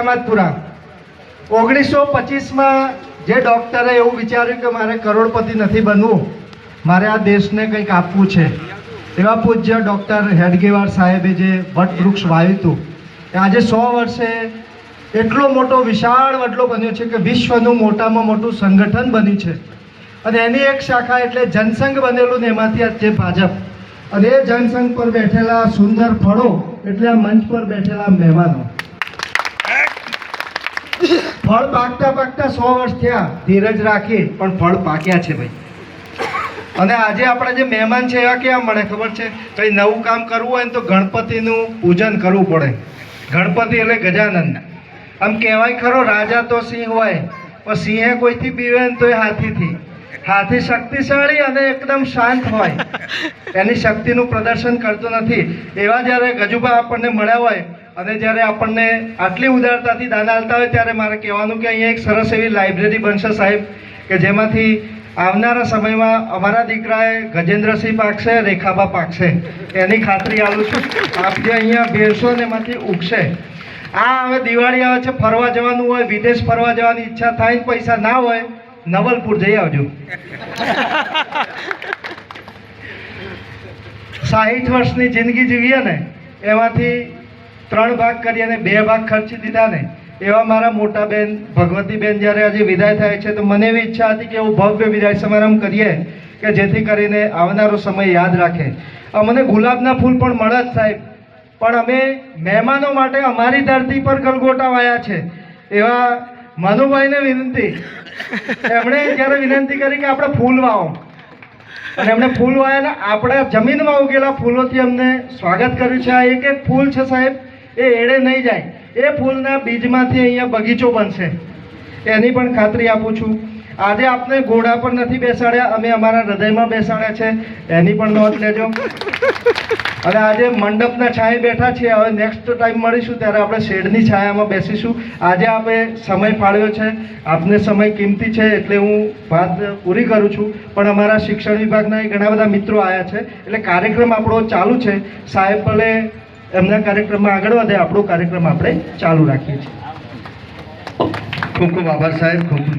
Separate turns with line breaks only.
કામતપુરા ઓગણીસો પચીસમાં જે ડૉક્ટરે એવું વિચાર્યું કે મારે કરોડપતિ નથી બનવું, મારે આ દેશને કંઈક આપવું છે. એવા પૂજ્ય ડૉક્ટર હેડગેવાર સાહેબે જે વટવૃક્ષ વાવ્યું હતું આજે સો વર્ષે એટલો મોટો વિશાળ વડલો બન્યો છે કે વિશ્વનું મોટામાં મોટું સંગઠન બન્યું છે. અને એની એક શાખા એટલે જનસંઘ બનેલું ને એમાંથી આજે ભાજપ. અને એ જનસંઘ પર બેઠેલા સુંદર ફળો એટલે આ મંચ પર બેઠેલા મહેમાનો. ફળ પાકતા પાકતા સો વર્ષ થયા ધીરજ રાખી પણ ફળ પાક્યા છે ભાઈ. અને આજે આપણા જે મહેમાન છે એવા કેવા મળે ખબર છે? કંઈ નવું કામ કરવું હોય ને તો ગણપતિનું પૂજન કરવું પડે. ગણપતિ એટલે ગજાનંદ. આમ કહેવાય ખરો રાજા તો સિંહ હોય પણ સિંહે કોઈથી બીવે ને તો એ હાથીથી. હાથી શક્તિશાળી અને એકદમ શાંત હોય. એની શક્તિનું પ્રદર્શન કરતો નથી. એવા જ્યારે ગજુબા આપણને મળ્યા હોય અને જ્યારે આપણને આટલી ઉદારતાથી દાન આલતા હોય ત્યારે મારે કહેવાનું કે અહીંયા એક સરસ એવી લાઇબ્રેરી બનશે સાહેબ, કે જેમાંથી આવનારા સમયમાં અમારા દીકરાએ ગજેન્દ્રસિંહ પાકશે, રેખાબા પાકશે. એની ખાતરી આલું છું. આપ જે અહીંયા બેસો ને એમાંથી ઉગશે. આ હવે દિવાળી આવે છે, ફરવા જવાનું હોય, વિદેશ ફરવા જવાની ઈચ્છા થાય પૈસા ના હોય, નવલપુર જઈ આવજો. સાહીઠ વર્ષની જિંદગી જીવીએ ને, એમાંથી ત્રણ ભાગ કરી અને બે ભાગ ખર્ચી દીધા ને. એવા મારા મોટા બેન ભગવતીબેન જ્યારે આજે વિદાય થાય છે, તો મને એવી ઈચ્છા હતી કે એવું ભવ્ય વિદાય સમારંભ કરીએ કે જેથી કરીને આવનારો સમય યાદ રાખે. અમને ગુલાબના ફૂલ પણ મળે જ સાહેબ. પણ અમે મહેમાનો માટે અમારી ધરતી પર ગલગોટા વાયા છે. એવા મનુભાઈને વિનંતી. એમણે જ્યારે વિનંતી કરી કે આપણે ફૂલ વાવો. અને એમણે ફૂલ વાયા ને આપણા જમીનમાં ઉગેલા ફૂલોથી અમને સ્વાગત કર્યું છે. આ એક એક ફૂલ છે સાહેબ. એ એળે નહીં જાય. એ ફૂલના બીજમાંથી અહીંયા બગીચો બનશે. એની પણ ખાતરી આપું છું. આજે આપને ઘોડા પર નથી બેસાડ્યા, અમે અમારા હૃદયમાં બેસાડ્યા છે. એની પણ નોંધ લેજો. અને આજે મંડપના છાંય બેઠા છીએ. હવે નેક્સ્ટ ટાઈમ મળીશું ત્યારે આપણે શેડની છાયામાં બેસીશું. આજે આપણે સમય ફાળવ્યો છે. આપને સમય કિંમતી છે એટલે હું વાત પૂરી કરું છું. પણ અમારા શિક્ષણ વિભાગના ઘણા બધા મિત્રો આવ્યા છે. એટલે કાર્યક્રમ આપણો ચાલુ છે. સાહેબ ભલે એમના કાર્યક્રમમાં આગળ વધે, આપણો કાર્યક્રમ આપણે ચાલુ રાખીએ છીએ. ખૂબ ખૂબ આભાર સાહેબ, ખૂબ